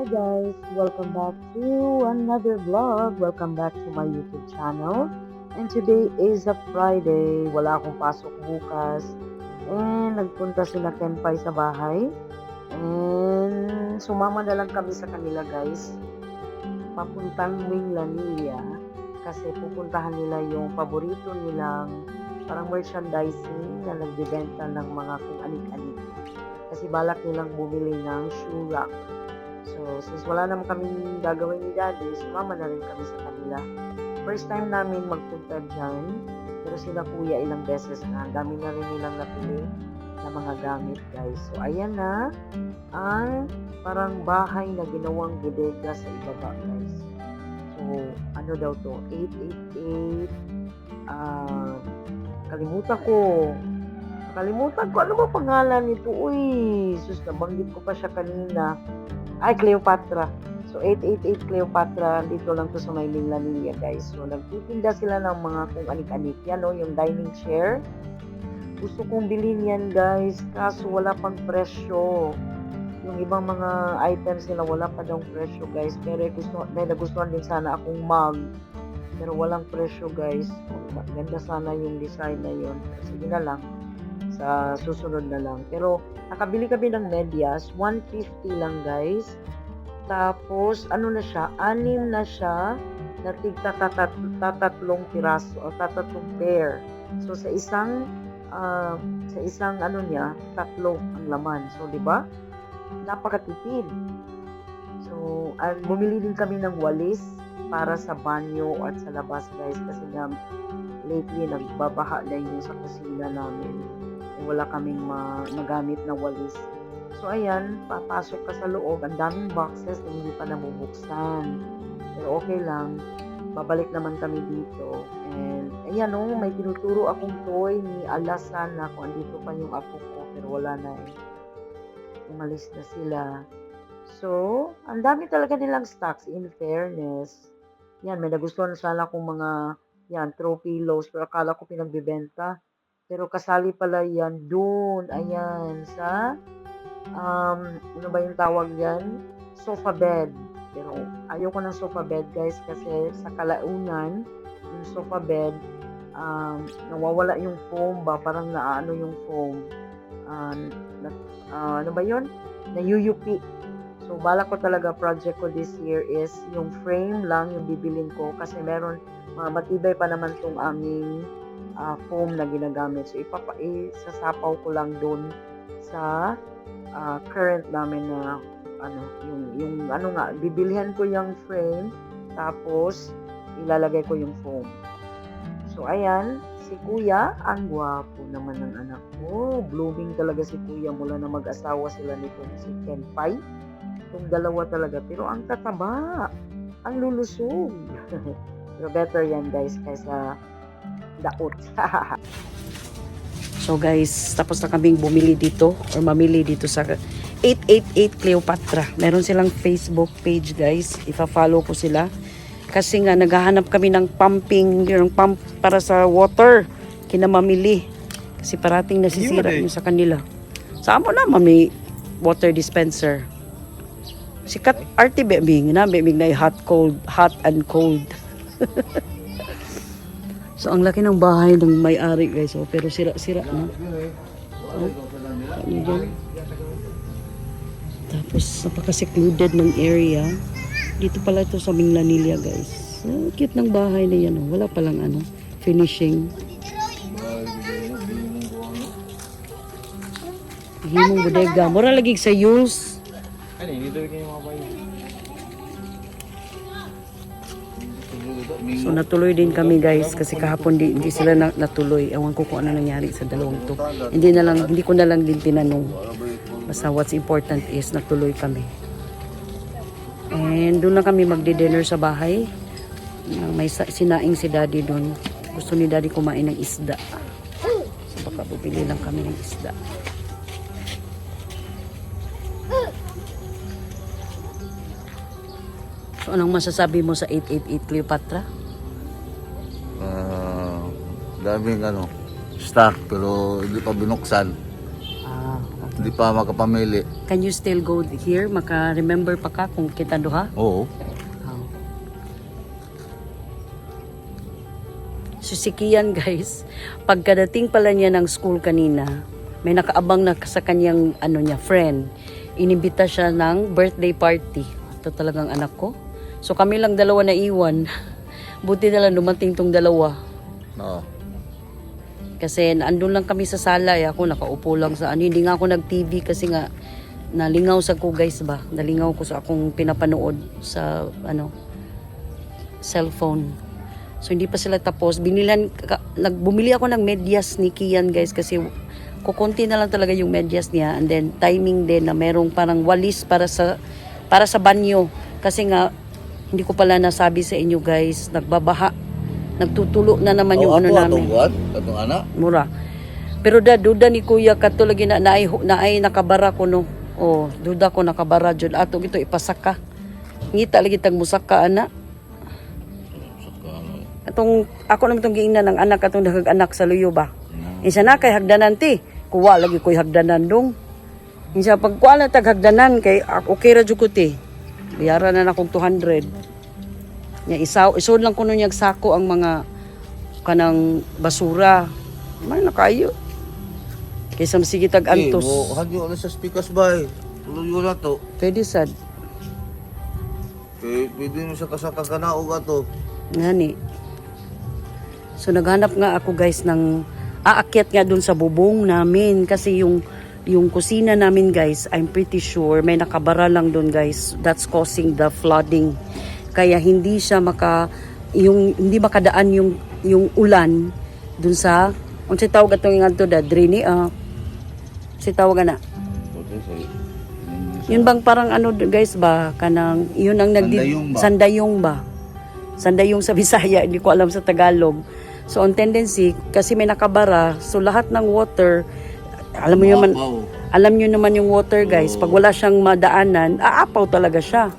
Hi guys, welcome back to another vlog. Welcome back to my YouTube channel. And today is a Friday. Wala akong pasok bukas. And nagpunta sila Kenpai sa bahay. And sumama na lang kami sa kanila guys. Papuntang Wing Lanilla. Kasi pupuntahan nila yung paborito nilang parang merchandising na nagbibenta ng mga kung anik-anik. Kasi balak nilang bumili ng shoe rack. So, since wala naman kaming gagawin ni Daddy, sumama na rin kami sa kanila. First time namin magpunta dyan, pero sila kuya ilang beses na. Ang dami na rin nilang napili na mga gamit, guys. So, ayan na ang parang bahay na ginawang bodega sa ibaba, guys. So, ano daw to? 888. Ah, kalimutan ko. Kalimutan ko. Ano ba pangalan nito? Uy, sus, nabanggit ko pa siya kanina. Ay, Cleopatra. So, 888 Cleopatra. Dito lang to sa may Lanilla, guys. So, nagtitinda sila ng mga kung anik-anik. Yan, no? Yung dining chair. Gusto kong bilhin yan, guys. Kaso, wala pang presyo. Yung ibang mga items nila, wala pa daw presyo, guys. Pero gusto, may nagustuhan din sana akong mug. Pero walang presyo, guys. Ganda sana yung design na yun. Sige na lang. Sa susunod na lang. Pero, nakabili kami ng medyas. 150 lang, guys. Tapos, ano na siya? Anim na siya na tatatlong piraso o tatatlong pair. So, sa isang ah, sa isang ano niya, tatlo ang laman. So, di ba? Napakatipid. So, ah, bumili din kami ng walis para sa banyo at sa labas, guys. Kasi nga, lately, nagbabaha na yun sa kusina namin. Wala kaming ma- magamit na walis. So, ayan, papasok ka sa loob. Ang daming boxes na hindi pa nabubuksan. Pero okay lang. Babalik naman kami dito. And, ayan o, may tinuturo akong toy ni Alasan na kung andito pa yung apo ko. Pero wala na eh. Umalis na sila. So, ang dami talaga nilang stocks in fairness. Yan, may nagustuhan sana akong mga yan, throw pillows. Pero akala ko pinagbibenta. Pero kasali pala yan doon. Ayan, sa um, ano ba yung tawag yan? Sofa bed. Pero ayoko ng sofa bed guys kasi sa kalaunan, yung sofa bed, um, nawawala yung foam ba? Parang naano yung foam. Um, na, ah, ano ba yun? Na-UUP. So, bala ko talaga project ko this year is yung frame lang yung bibilin ko kasi meron mga matibay pa naman tong aming ah, foam na ginagamit. So, ipapa, isasapaw ko lang doon sa ah, current namin na ano, yung, yung ano nga, bibilihan ko yung frame, tapos ilalagay ko yung foam. So, ayan, si Kuya, ang gwapo naman ng anak ko. Blooming talaga si Kuya mula na mag-asawa sila nitong si Kenpai. Itong dalawa talaga, pero ang tataba, ang lulusog. pero better yan guys, kaysa daot. So guys, tapos na kaming bumili dito or mamili dito sa 888 Cleopatra. Meron silang Facebook page guys. Ipa-follow ko sila. Kasi nga naghahanap kami ng pumping, yung pump para sa water. Kinamamili. Kasi parating nasisira Yun, eh. yung sa kanila. Saan mo naman may water dispenser? Sikat RT beming na beming na hot cold, hot and cold. So, ang laki ng bahay ng may-ari, guys. Oh, pero sira-sira na. Oh? Tapos, napaka-secluded ng area. Dito pala ito sa Minglanilla, guys. Oh, cute ng bahay na yan. Oh. Wala palang ano, finishing. Himong bodega. Mura lagi sa Yules. Ano yun? Ito yung mga bayo. So natuloy din kami guys kasi kahapon di, hindi sila na, natuloy. Ewan ko kung ano nangyari sa dalawang to. Hindi na lang hindi ko na lang din tinanong. Basta what's important is natuloy kami. And doon na kami magdi-dinner sa bahay. Ah, May sinaing si daddy doon. Gusto ni daddy kumain ng isda. So baka bubili lang kami ng isda. So anong masasabi mo sa 888 Cleopatra? Ah, daming ano, stock pero hindi pa binuksan. Ah, okay. Hindi pa makapamili. Can you still go here? Maka-remember pa ka kung kita duha? Oo. Oh. So si Kian guys, pagkadating pala niya ng school kanina, may nakaabang na sa kanyang ano niya, friend. Inimbita siya ng birthday party. Ito talagang anak ko. So kami lang dalawa na iwan. Buti na lang dumating tong dalawa. Oo. Kasi andun lang kami sa sala, eh. ako nakaupo lang sa ano, hindi nga ako nag-TV kasi nga nalingaw sa ko guys ba, nalingaw ko sa akong pinapanood sa ano cellphone. So hindi pa sila tapos. Binilan ka, nagbumili ako ng medyas ni Kian guys kasi kukunti na lang talaga yung medyas niya and then timing din na merong parang walis para sa para sa banyo kasi nga hindi ko pala nasabi sa inyo guys, nagbabaha. Nagtutulo na naman yung Oh, ano ato, namin Atong buwan? Atong anak? mura. Pero da duda ni Kuya kato lagi na naay naay nakabara ko no. Oh, duda ko nakabara jud ato gito ipasaka. Ngita lagi tag musaka ana. Ano. Atong ako naman tong giingnan ng anak atong dagag anak sa luyo ba. Isa na kay hagdanan ti. Kuwa lagi koy hagdanan dong. Isa pag kuha na tag hagdanan kay ah, okay ra jud ko ti. Bayaran na na akong 200. Nya isaw isod lang kuno niyag sako ang mga kanang basura. May nakayo. Kaysa masige tag antos. Eh, mo, hagyo na sa speakers ba. Tuloy ko na to. Pwede sad. Eh, pwede mo sa kasaka ka na o to. Ngani. So naghanap nga ako guys ng aakyat nga dun sa bubong namin kasi yung yung kusina namin guys, I'm pretty sure may nakabara lang dun guys. That's causing the flooding. Kaya hindi siya maka yung hindi makadaan yung yung ulan dun sa unsa tawag atong nga to da drainage ah si tawag na Okay, sorry. yun bang parang ano guys ba kanang yun ang nagdi Sandayong ba? sandayong ba sandayong sa Bisaya hindi ko alam sa Tagalog so on tendency kasi may nakabara so lahat ng water alam mo naman alam niyo naman yung water guys. Pag wala siyang madaanan aapaw talaga siya.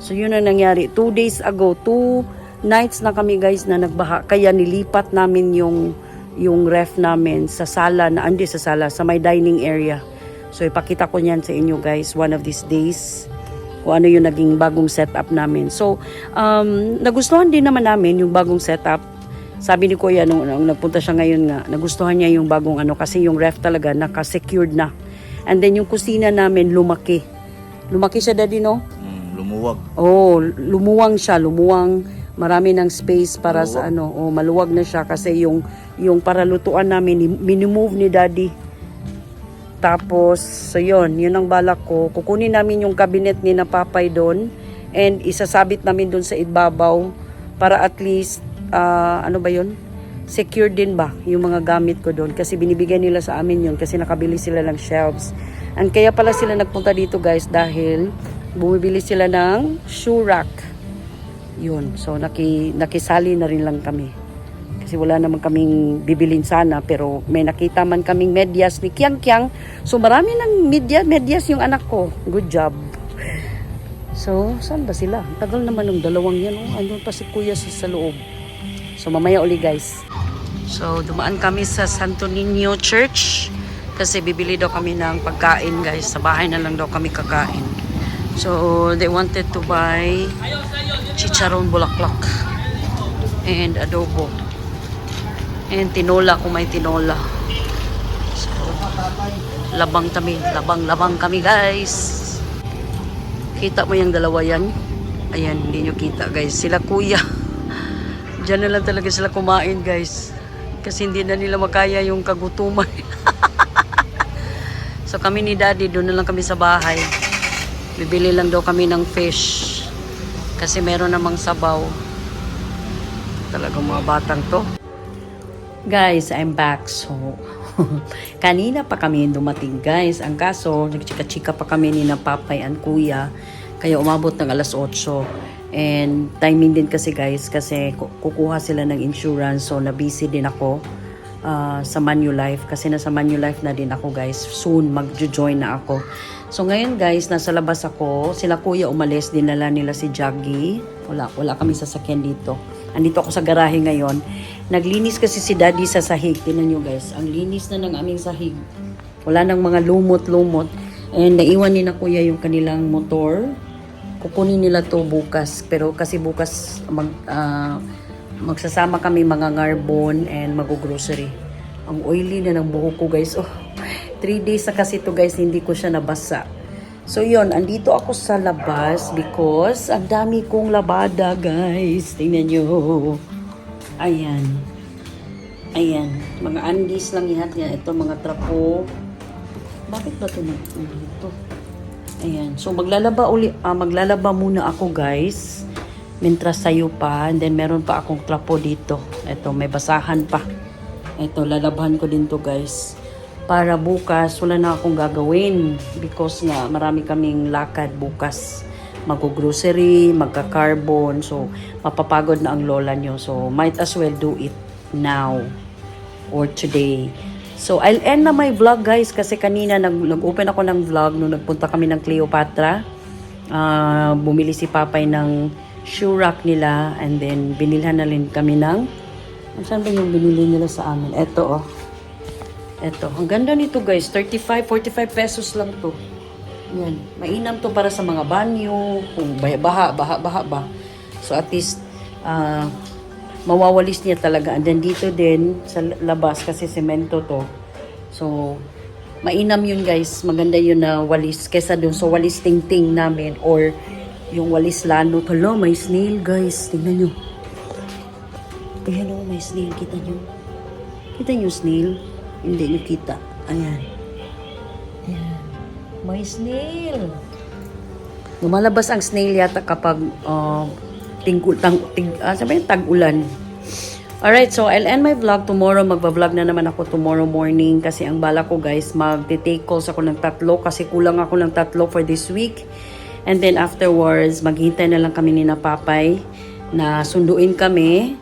So yun ang nangyari. Two days ago two nights na kami guys na nagbaha. Kaya nilipat namin yung yung ref namin sa sala na andi sa sala sa my dining area. So ipakita ko niyan sa inyo guys one of these days kung ano yung naging bagong setup namin. So um, nagustuhan din naman namin yung bagong setup sabi ni Kuya nung, nung nagpunta siya ngayon nga, nagustuhan niya yung bagong ano kasi yung ref talaga naka-secured na. And then yung kusina namin lumaki. Lumaki siya daddy no? Mm, lumuwag. Oh, lumuwang siya, lumuwang. Marami ng space para sa ano, oh, maluwag na siya kasi yung yung para lutuan namin minimove ni daddy. Tapos, so yun, yun ang balak ko. Kukunin namin yung cabinet ni na papay doon and isasabit namin doon sa ibabaw para at least, ah, ano ba yun? Secure din ba yung mga gamit ko doon kasi binibigyan nila sa amin yun kasi nakabili sila ng shelves. And kaya pala sila nagpunta dito guys dahil bumibili sila ng shoe rack. Yun. So naki, nakisali na rin lang kami. Kasi wala naman kaming bibilin sana pero may nakita man kaming medyas ni Kiang Kiang. So marami ng media, medyas yung anak ko. Good job. So, saan ba sila? Tagal naman ng dalawang yan. Oh. Andun pa si Kuya sa, sa loob. So, mamaya uli guys. So, dumaan kami sa Santo Niño Church kasi bibili daw kami ng pagkain guys. Sa bahay na lang daw kami kakain. So, they wanted to buy chicharon bulaklak and adobo. And tinola kung may tinola. So, labang kami. Labang-labang kami guys. Kita mo yung dalawa yan? Ayan, hindi nyo kita guys. Sila kuya. Diyan na lang talaga sila kumain guys. Kasi hindi na nila makaya yung kagutuman. so kami ni daddy, doon na lang kami sa bahay. Bibili lang daw kami ng fish. Kasi meron namang sabaw. Talagang mga batang to. Guys, I'm back. So, kanina pa kami dumating guys. Ang kaso, nagchika-chika pa kami ni na papay and kuya. Kaya umabot ng alas 8. And timing din kasi guys, kasi ku- kukuha sila ng insurance. So, na-busy din ako ah, sa Manulife. Kasi nasa Manulife na din ako guys. Soon, mag-join na ako. So, ngayon guys, nasa labas ako. Sila kuya umalis, dinala nila si Jaggy. Wala, wala kami sasakyan dito. Andito ako sa garahe ngayon. Naglinis kasi si daddy sa sahig. Tinan nyo guys, ang linis na ng aming sahig. Wala nang mga lumot-lumot. And naiwan ni na kuya yung kanilang motor. Kukunin nila to bukas. Pero kasi bukas mag, ah, magsasama kami mga ngarbon and mag-grocery. Ang oily na ng buhok ko guys. Oh, 3 days na kasi to guys, hindi ko siya nabasa. So yon andito ako sa labas because ang dami kong labada guys. Tingnan nyo. Ayan. Ayan. Mga andis lang yan. yan. Ito mga trapo. Bakit ba ito dito? Ayan. So maglalaba uli, ah, maglalaba muna ako guys. Mintras sayo pa. And then meron pa akong trapo dito. Ito may basahan pa. Ito lalabhan ko din to guys. Para bukas wala na akong gagawin because nga marami kaming lakad bukas. Mag-grocery, magka-carbon. So mapapagod na ang lola nyo. So might as well do it now or today. So, I'll end na my vlog guys kasi kanina nag, nag-open ako ng vlog nung nagpunta kami ng Cleopatra. Ah, bumili si Papay ng shoe rack nila and then binilhan na rin kami ng saan ba yung binili nila sa amin? Eto oh. Eto. Ang ganda nito guys. 35, 45 pesos lang to. Yan. Mainam to para sa mga banyo. Kung baha, baha, baha, ba. So at least, ah, mawawalis niya talaga. And then dito din sa labas kasi semento to. So, mainam yun guys. Maganda yun na walis kesa dun sa walis ting-ting namin or yung walis lano. Hala, may snail guys. Tingnan nyo. Ayan o, may snail. Kita nyo? Kita nyo snail? Hindi nyo kita. Ayan. Ayan. May snail. Lumalabas ang snail yata kapag uh, tingkul, tang, ting, ah, sabi tag-ulan. Alright, so I'll end my vlog tomorrow. Magba-vlog na naman ako tomorrow morning kasi ang bala ko guys, mag-take calls ako ng tatlo kasi kulang ako ng tatlo for this week. And then afterwards, maghintay na lang kami ni na Papay na sunduin kami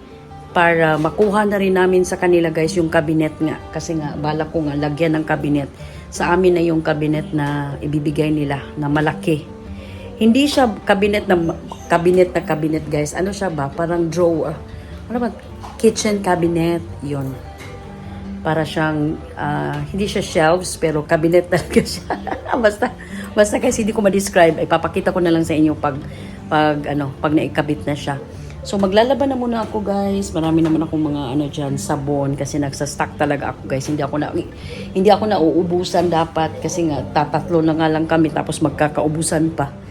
para makuha na rin namin sa kanila guys yung cabinet nga. Kasi nga, bala ko nga, lagyan ng cabinet. Sa amin na yung cabinet na ibibigay nila na malaki. Hindi siya cabinet na cabinet na cabinet guys. Ano siya ba? Parang drawer. Ano ba? Kitchen cabinet. Yon. Para siyang ah, hindi siya shelves pero cabinet talaga siya. basta basta kasi hindi ko ma-describe. Ay papakita ko na lang sa inyo pag pag ano, pag naikabit na siya. So maglalaba na muna ako guys. Marami naman akong mga ano diyan sabon kasi nagsa-stock talaga ako guys. Hindi ako na hindi ako na uubusan dapat kasi nga tatatlo na nga lang kami tapos magkakaubusan pa.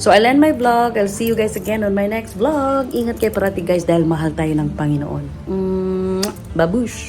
So I'll end my vlog. I'll see you guys again on my next vlog. Ingat kayo parati guys dahil mahal tayo ng Panginoon. Mm, babush!